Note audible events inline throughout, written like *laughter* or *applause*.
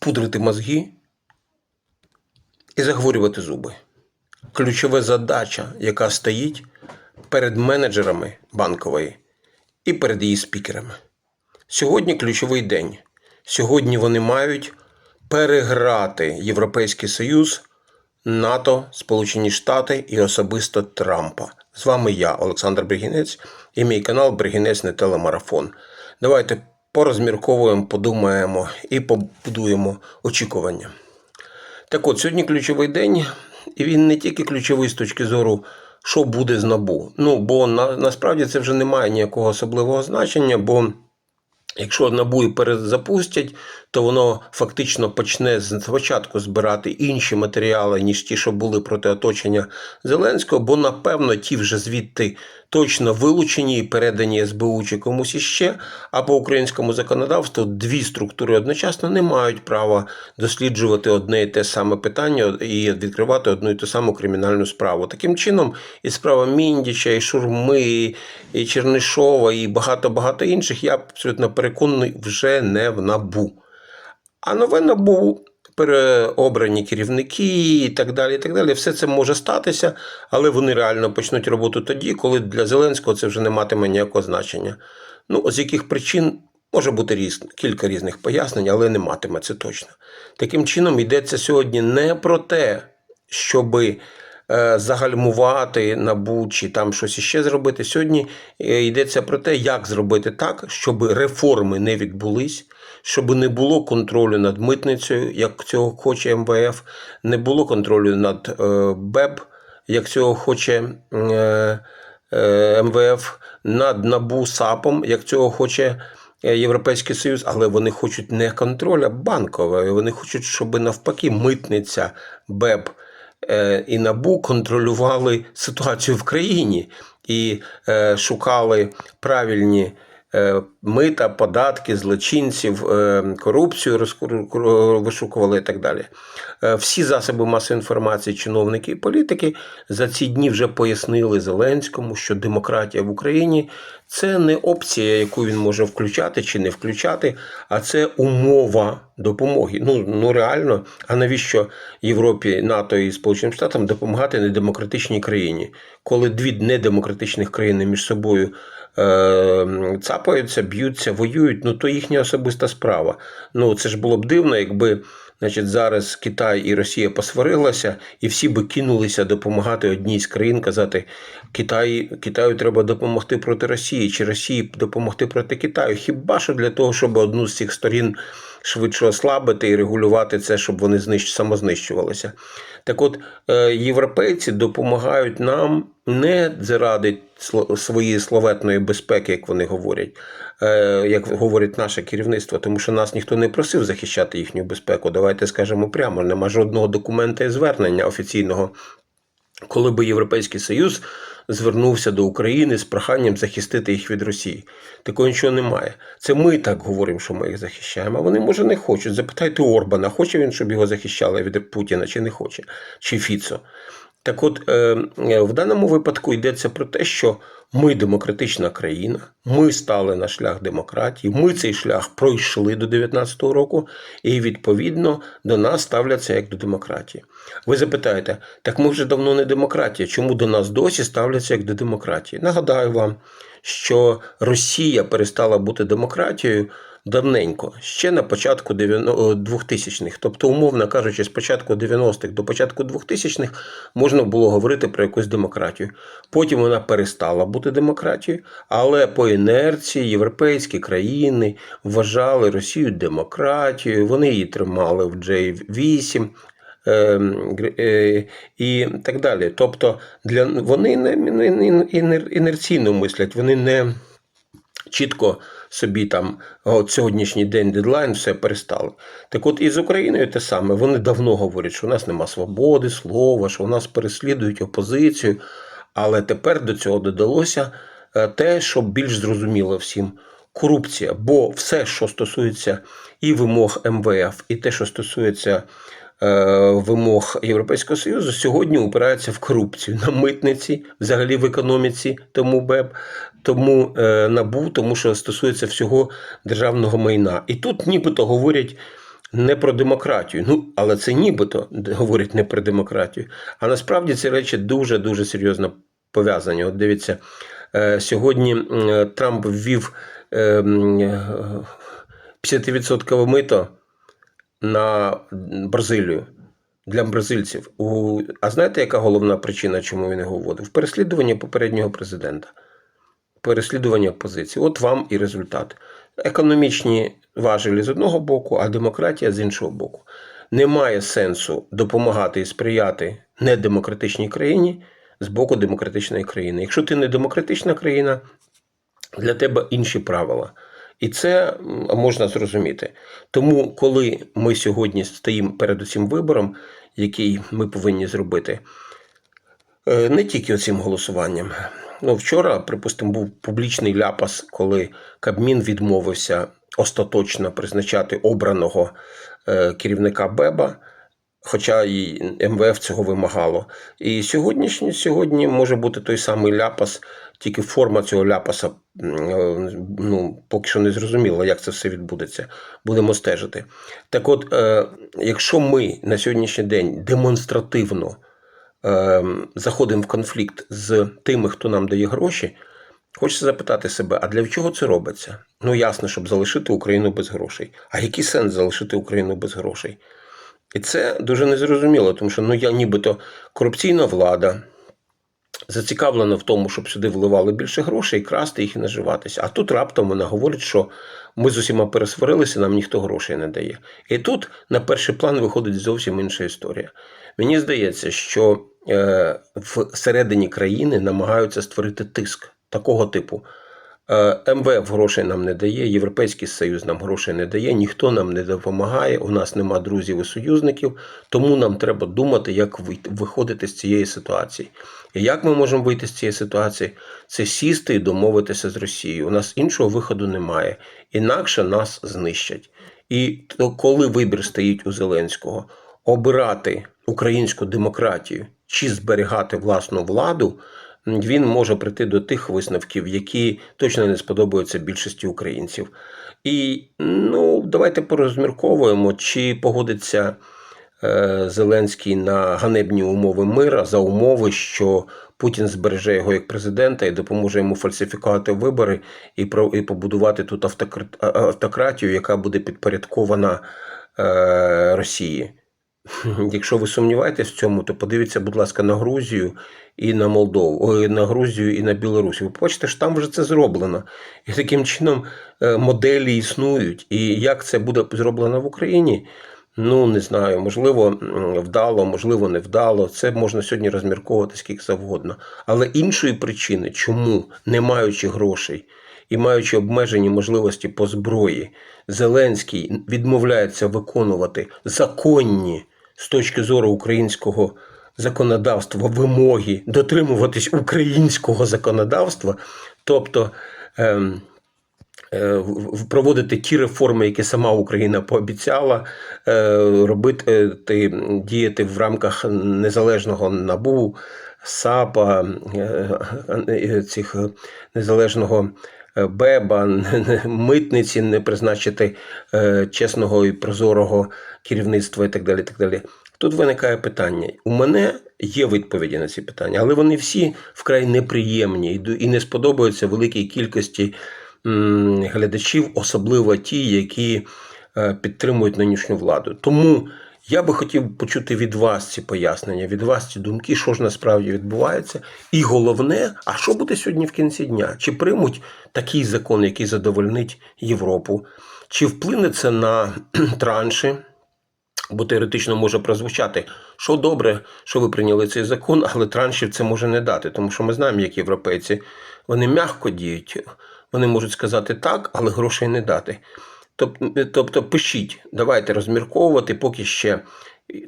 пудрити мозги і заговорювати зуби. Ключова задача, яка стоїть перед менеджерами банкової і перед її спікерами. Сьогодні ключовий день. Сьогодні вони мають переграти Європейський Союз, НАТО, Сполучені Штати і особисто Трампа. З вами я, Олександр Бригінець, і мій канал Бригінець не телемарафон. Давайте порозмірковуємо, подумаємо і побудуємо очікування. Так от, сьогодні ключовий день, і він не тільки ключовий з точки зору, що буде з набу. Ну, бо на, насправді це вже не має ніякого особливого значення, бо якщо набу і перезапустять, то воно фактично почне з початку збирати інші матеріали, ніж ті, що були проти оточення Зеленського, бо напевно ті вже звідти точно вилучені і передані СБУ чи комусь іще. А по українському законодавству дві структури одночасно не мають права досліджувати одне і те саме питання і відкривати одну і ту саму кримінальну справу. Таким чином, і справа Міндіча, і Шурми, і Чернишова, і багато багато інших, я абсолютно переконаний, вже не в набу. А нове набу переобрані керівники і так далі. і так далі. Все це може статися, але вони реально почнуть роботу тоді, коли для Зеленського це вже не матиме ніякого значення. Ну, з яких причин може бути різ, кілька різних пояснень, але не матиме це точно. Таким чином, йдеться сьогодні не про те, щоби загальмувати набу чи там щось іще зробити. Сьогодні е, йдеться про те, як зробити так, щоб реформи не відбулись, щоб не було контролю над митницею, як цього хоче МВФ, не було контролю над е, БЕБ, як цього хоче е, е, МВФ, над НАБУ САПом, як цього хоче. е, Європейський Союз, але вони хочуть не контроля банкового, вони хочуть, щоб навпаки митниця БЕБ е, і НАБУ контролювали ситуацію в країні і е, шукали правильні е, мита, податки, злочинців, е, корупцію вишукували і так далі. Е, Всі засоби масової інформації, чиновники і політики за ці дні вже пояснили Зеленському, що демократія в Україні це не опція, яку він може включати чи не включати, а це умова допомоги. Ну, ну реально, а навіщо Європі, НАТО і Сполученим Штатам допомагати недемократичній країні, коли дві недемократичних країни між собою е, цапаються, б'ються, воюють, ну то їхня особиста справа. Ну це ж було б дивно, якби. Значить, зараз Китай і Росія посварилися, і всі би кинулися допомагати одній з країн, казати, Китай, Китаю треба допомогти проти Росії, чи Росії допомогти проти Китаю. Хіба що для того, щоб одну з цих сторін швидше ослабити і регулювати це, щоб вони знищ... самознищувалися. Так от, е, європейці допомагають нам не заради своєї словетної безпеки, як вони говорять, е, як говорить наше керівництво, тому що нас ніхто не просив захищати їхню безпеку. Давайте скажемо прямо, нема жодного документа і звернення офіційного, коли би Європейський Союз звернувся до України з проханням захистити їх від Росії. Такого нічого немає. Це ми так говоримо, що ми їх захищаємо. А вони, може, не хочуть. Запитайте Орбана, хоче він, щоб його захищали від Путіна, чи не хоче, чи Фіцо. Так от, е, е, в даному випадку йдеться про те, що ми демократична країна, ми стали на шлях демократії, ми цей шлях пройшли до 19-го року, і відповідно до нас ставляться як до демократії. Ви запитаєте, так ми вже давно не демократія, чому до нас досі ставляться як до демократії? Нагадаю вам, що Росія перестала бути демократією давненько, ще на початку 2000-х. Тобто, умовно кажучи, з початку 90-х до початку 2000-х можна було говорити про якусь демократію. Потім вона перестала бути демократією, але по інерції європейські країни вважали Росію демократією, вони її тримали в J8. е, е, І так далі. Тобто для вони не- інерційно мислять, вони не чітко собі там от сьогоднішній день дедлайн все перестали. Так от і з Україною те саме. Вони давно говорять, що у нас нема свободи, слова, що у нас переслідують опозицію. Але тепер до цього додалося е, те, що більш зрозуміло всім. Корупція, бо все, що стосується і вимог МВФ, і те, що стосується вимог Європейського Союзу, сьогодні упирається в корупцію на митниці, взагалі в економіці, тому БЕБ, тому е, набу, тому що стосується всього державного майна. І тут нібито говорять не про демократію. Ну, але це нібито говорить не про демократію. А насправді ці речі дуже дуже серйозно пов'язані. От дивіться, е, сьогодні е, Трамп ввів е, м, е, 50% мито на Бразилію. Для бразильців. А знаєте, яка головна причина, чому він його вводив? Переслідування попереднього президента. Переслідування опозиції. От вам і результат. Економічні важелі з одного боку, а демократія з іншого боку. Немає сенсу допомагати і сприяти недемократичній країні з боку демократичної країни. Якщо ти не демократична країна, для тебе інші правила. І це можна зрозуміти. Тому, коли ми сьогодні стоїмо перед цим вибором, який ми повинні зробити, е, не тільки цим голосуванням. Ну, вчора, припустимо, був публічний ляпас, коли Кабмін відмовився остаточно призначати обраного е, керівника Беба. Хоча і МВФ цього вимагало. І сьогоднішній сьогодні може бути той самий ляпас, тільки форма цього ляпаса е, ну, поки що не зрозуміло, як це все відбудеться. Будемо стежити. Так от, е, якщо ми на сьогоднішній день демонстративно е, заходимо в конфлікт з тими, хто нам дає гроші, хочеться запитати себе, а для чого це робиться? Ну, ясно, щоб залишити Україну без грошей. А який сенс залишити Україну без грошей? І це дуже незрозуміло, тому що ну я нібито корупційна влада зацікавлена в тому, щоб сюди вливали більше грошей, красти їх і наживатися. А тут раптом вона говорить, що ми з усіма пересварилися, нам ніхто грошей не дає. І тут на перший план виходить зовсім інша історія. Мені здається, що е, всередині країни намагаються створити тиск такого типу. Е, МВФ грошей нам не дає, Європейський Союз нам грошей не дає, ніхто нам не допомагає, у нас нема друзів і союзників, тому нам треба думати, як виходити з цієї ситуації. І як ми можемо вийти з цієї ситуації? Це сісти і домовитися з Росією. У нас іншого виходу немає. Інакше нас знищать. І то, коли вибір стоїть у Зеленського обирати українську демократію чи зберігати власну владу, він може прийти до тих висновків, які точно не сподобаються більшості українців. І ну, давайте порозмірковуємо, чи погодиться е, Зеленський на ганебні умови мира за умови, що Путін збереже його як президента і допоможе йому фальсифікувати вибори і про і побудувати тут автокр- автократію, яка буде підпорядкована е, Росії. *laughs* Якщо ви сумніваєтесь в цьому, то подивіться, будь ласка, на Грузію і на Молдову, ой, на Грузію і на Білорусь. Ви побачите, що там вже це зроблено. І таким чином е, моделі існують. І як це буде зроблено в Україні? Ну, не знаю, можливо, вдало, можливо, не вдало. Це можна сьогодні розмірковувати скільки завгодно. Але іншої причини, чому, не маючи грошей і маючи обмежені можливості по зброї, Зеленський відмовляється виконувати законні з точки зору українського законодавства вимоги дотримуватись українського законодавства, тобто. Ем, е, проводити ті реформи, які сама Україна пообіцяла, е, робити е, діяти в рамках незалежного набу, САПа, е, е, цих е, незалежного е, БЕБа, *laughs* митниці, не призначити чесного і прозорого керівництва і так далі. Так далі. Тут виникає питання. У мене є відповіді на ці питання, але вони всі вкрай неприємні і не сподобаються великій кількості глядачів, особливо ті, які е, підтримують нинішню владу. Тому я би хотів почути від вас ці пояснення, від вас ці думки, що ж насправді відбувається. І головне, а що буде сьогодні в кінці дня? Чи приймуть такий закон, який задовольнить Європу? Чи вплине це на транші? Бо теоретично може прозвучати, що добре, що ви прийняли цей закон, але траншів це може не дати, тому що ми знаємо, як європейці, вони м'яко діють, вони можуть сказати так, але грошей не дати. Тобто, пишіть, давайте розмірковувати, поки ще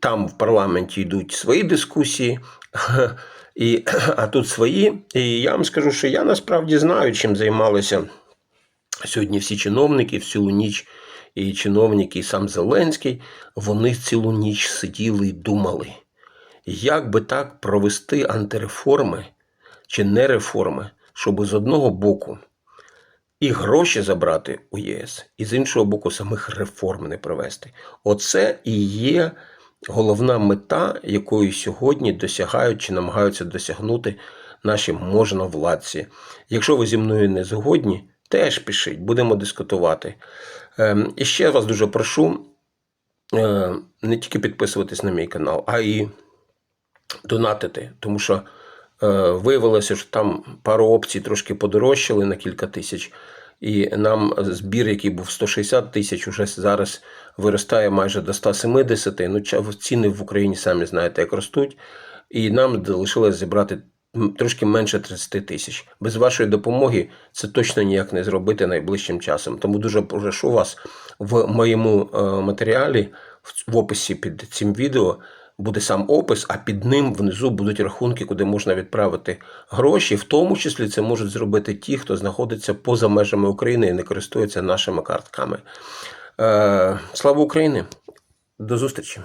там в парламенті йдуть свої дискусії, і, а тут свої. І я вам скажу, що я насправді знаю, чим займалися сьогодні всі чиновники в цілу ніч, і чиновники, і сам Зеленський, вони цілу ніч сиділи і думали, як би так провести антиреформи чи не реформи, щоб з одного боку і гроші забрати у ЄС, і з іншого боку, самих реформ не провести. Оце і є головна мета, якої сьогодні досягають чи намагаються досягнути наші можновладці. Якщо ви зі мною не згодні, теж пишіть, будемо дискутувати. Ем, І ще вас дуже прошу е, не тільки підписуватись на мій канал, а і донатити, тому що е, виявилося, що там пару опцій трошки подорожчали на кілька тисяч, і нам збір, який був 160 тисяч, уже зараз виростає майже до 170. Ну, ціни в Україні самі знаєте, як ростуть. І нам залишилось зібрати трошки менше 30 тисяч. Без вашої допомоги це точно ніяк не зробити найближчим часом. Тому дуже прошу вас в моєму е, матеріалі, в- описі під цим відео, буде сам опис, а під ним внизу будуть рахунки, куди можна відправити гроші. В тому числі це можуть зробити ті, хто знаходиться поза межами України і не користується нашими картками. Е, слава Україні! До зустрічі!